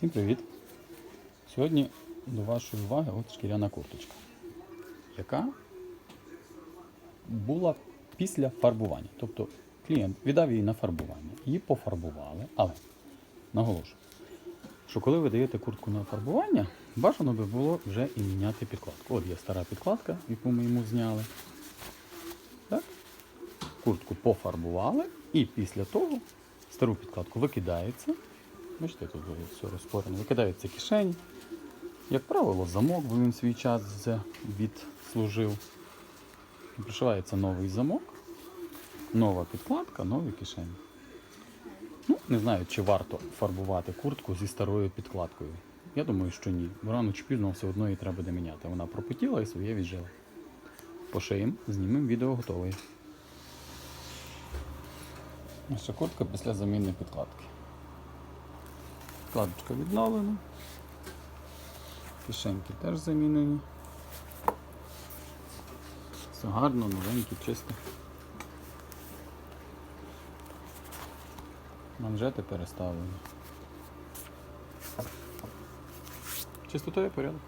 Всім привіт! Сьогодні до вашої уваги от шкіряна курточка, яка була після фарбування. Тобто клієнт віддав її на фарбування. Її пофарбували, але наголошую, що коли ви даєте куртку на фарбування, бажано би було вже і міняти підкладку. От є стара підкладка, яку ми йому зняли. Так? Куртку пофарбували, і після того стару підкладку викидається. Бачите, тут все розпорено. Викидаються кишені. Як правило, замок, бо він свій час відслужив. Пришивається новий замок, нова підкладка, нові кишені. Ну, не знаю, чи варто фарбувати куртку зі старою підкладкою. Я думаю, що ні. Бо рано чи пізно все одно її треба буде міняти. Вона пропотіла і своє віджила. Пошиємо, знімемо відео готове. Наша куртка після заміни підкладки. Підкладочка відновлена. Кишеньки теж замінені. Все гарно, новеньке, чисте. Манжети переставлені. Чистотою порядок.